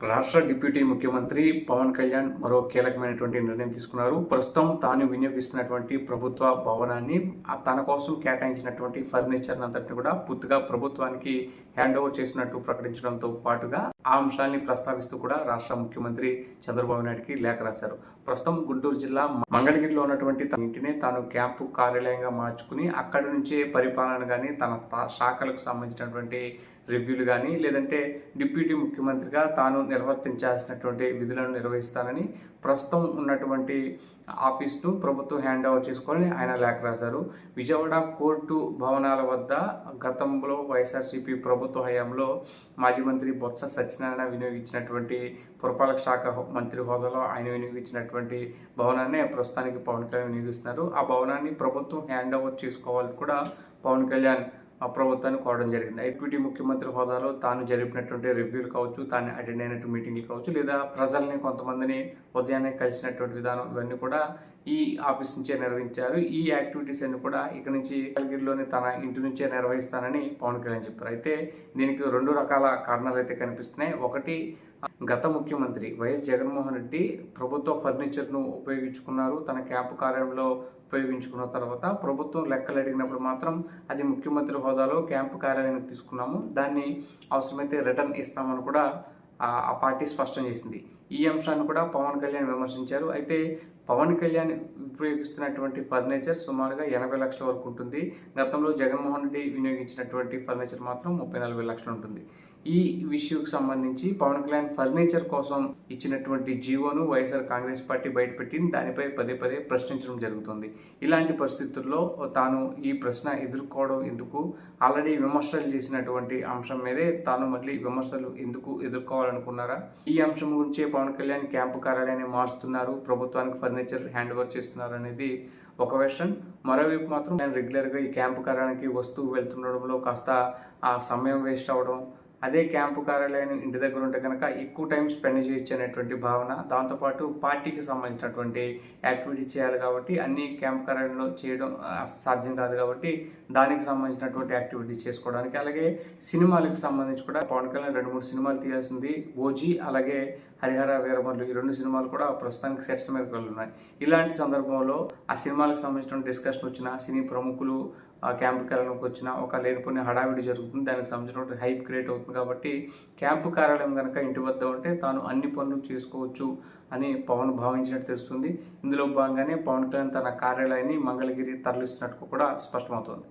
రాష్ట్ర డిప్యూటీ ముఖ్యమంత్రి పవన్ కళ్యాణ్ మరో కీలకమైనటువంటి నిర్ణయం తీసుకున్నారు. ప్రస్తుతం తాను వినియోగిస్తున్నటువంటి ప్రభుత్వ భవనాన్ని తన కోసం కేటాయించినటువంటి ఫర్నిచర్ అంతటిని కూడా పూర్తిగా ప్రభుత్వానికి హ్యాండ్ ఓవర్ చేసినట్టు ప్రకటించడంతో పాటుగా ఆ అంశాన్ని ప్రస్తావిస్తూ కూడా రాష్ట్ర ముఖ్యమంత్రి చంద్రబాబు నాయుడుకి లేఖ రాశారు. ప్రస్తుతం గుంటూరు జిల్లా మంగళగిరిలో ఉన్నటువంటి తన ఇంటిని తాను క్యాంపు కార్యాలయంగా మార్చుకుని అక్కడి నుంచే పరిపాలన కానీ తన శాఖలకు సంబంధించినటువంటి రివ్యూలు కానీ లేదంటే డిప్యూటీ ముఖ్యమంత్రిగా తాను నిర్వర్తించాల్సినటువంటి విధులను నిర్వహిస్తానని ప్రస్తుతం ఉన్నటువంటి ఆఫీస్ను ప్రభుత్వం హ్యాండ్ ఓవర్ చేసుకొని ఆయన లేఖ రాశారు. విజయవాడ కోర్టు భవనాల వద్ద గతంలో వైఎస్ఆర్సీపీ ప్రభుత్వ హయాంలో మాజీ మంత్రి బొత్స సత్యనారాయణ వినియోగించినటువంటి పురపాలక శాఖ మంత్రి హోదాలో ఆయన వినియోగించినటువంటి భవనాన్నే ప్రస్తుతానికి పవన్ కళ్యాణ్ వినియోగిస్తున్నారు. ఆ భవనాన్ని ప్రభుత్వం హ్యాండ్ ఓవర్ చేసుకోవాలని కూడా పవన్ కళ్యాణ్ ప్రభుత్వాన్ని కోరడం జరిగింది. డిప్యూటీ ముఖ్యమంత్రి హోదాలో తాను జరిపినటువంటి రివ్యూలు కావచ్చు తాను అటెండ్ అయినటువంటి మీటింగ్లు కావచ్చు లేదా ప్రజల్ని కొంతమందిని ఉదయాన్నే కలిసినటువంటి విధానం ఇవన్నీ కూడా ఈ ఆఫీస్ నుంచే నిర్వహించారు. ఈ యాక్టివిటీస్ అన్ని కూడా ఇక్కడ నుంచి కల్గిరిలోని తన ఇంటి నుంచే నిర్వహిస్తానని పవన్ కళ్యాణ్ చెప్పారు. అయితే దీనికి రెండు రకాల కారణాలు అయితే కనిపిస్తున్నాయి. ఒకటి గత ముఖ్యమంత్రి వైఎస్ జగన్మోహన్ రెడ్డి ప్రభుత్వ ఫర్నిచర్ను ఉపయోగించుకున్నారు. తన క్యాంపు కార్యాలయంలో ఉపయోగించుకున్న తర్వాత ప్రభుత్వం లెక్కలు అడిగినప్పుడు మాత్రం అది ముఖ్యమంత్రి హోదాలో క్యాంపు కార్యాలయానికి తీసుకున్నాము. దాన్ని అవసరమైతే రిటర్న్ ఇస్తామని కూడా ఆ పార్టీ స్పష్టం చేసింది. ఈ అంశాన్ని కూడా పవన్ కళ్యాణ్ విమర్శించారు. అయితే పవన్ కళ్యాణ్ ఉపయోగిస్తున్నటువంటి ఫర్నిచర్ సుమారుగా ఎనభై లక్షల వరకు ఉంటుంది. గతంలో జగన్మోహన్ రెడ్డి వినియోగించినటువంటి ఫర్నిచర్ మాత్రం ముప్పై నలభై లక్షలు ఉంటుంది. ఈ విషయకు సంబంధించి పవన్ కళ్యాణ్ ఫర్నిచర్ కోసం ఇచ్చినటువంటి జీవోను వైఎస్ఆర్ కాంగ్రెస్ పార్టీ బయటపెట్టింది. దానిపై పదే పదే ప్రశ్నించడం జరుగుతుంది. ఇలాంటి పరిస్థితుల్లో తాను ఈ ప్రశ్న ఎదుర్కోవడం ఎందుకు? ఆల్రెడీ విమర్శలు చేసినటువంటి అంశం మీదే తాను మళ్ళీ విమర్శలు ఎందుకు ఎదుర్కోవాలనుకున్నారా? ఈ అంశం గురించే పవన్ కళ్యాణ్ క్యాంపు కార్యాలయాన్ని మారుస్తున్నారు. ప్రభుత్వానికి ఫర్నిచర్ హ్యాండ్ ఓవర్ చేస్తున్నారు అనేది ఒక వెర్షన్. మరోవైపు మాత్రం నేను రెగ్యులర్గా ఈ క్యాంపు కార్యాలయానికి వస్తూ వెళ్తుండడంలో కాస్త ఆ సమయం వేస్ట్ అవ్వడం అదే క్యాంపు కార్యాలయం ఇంటి దగ్గర ఉంటే కనుక ఎక్కువ టైం స్పెండ్ చేయొచ్చు అనేటువంటి భావన దాంతోపాటు పార్టీకి సంబంధించినటువంటి యాక్టివిటీ చేయాలి కాబట్టి అన్ని క్యాంప్ కార్యాలయంలో చేయడం సాధ్యం కాదు కాబట్టి దానికి సంబంధించినటువంటి యాక్టివిటీ చేసుకోవడానికి. అలాగే సినిమాలకు సంబంధించి కూడా పవన్ కళ్యాణ్ రెండు మూడు సినిమాలు తీయాల్సింది. ఓజీ అలాగే హరిహర వీరమల్లు ఈ రెండు సినిమాలు కూడా ప్రస్తుతానికి సెట్స్ మీదకి వెళ్ళున్నాయి ఇలాంటి సందర్భంలో ఆ సినిమాలకు సంబంధించిన డిస్కషన్ వచ్చిన సినీ ప్రముఖులు ఆ క్యాంపు కార్యాలయంకి వచ్చిన ఒక లేనిపోయిన హడావిడి జరుగుతుంది. దానికి సంబంధించిన హైప్ క్రియేట్ అవుతుంది కాబట్టి క్యాంపు కార్యాలయం కనుక ఇంటి వద్ద ఉంటే తాను అన్ని పనులు చేసుకోవచ్చు అని పవన్ భావించినట్టు తెలుస్తుంది. ఇందులో భాగంగానే పవన్ కళ్యాణ్ తన కార్యాలయాన్ని మంగళగిరి తరలిస్తున్నట్టు కూడా స్పష్టమవుతోంది.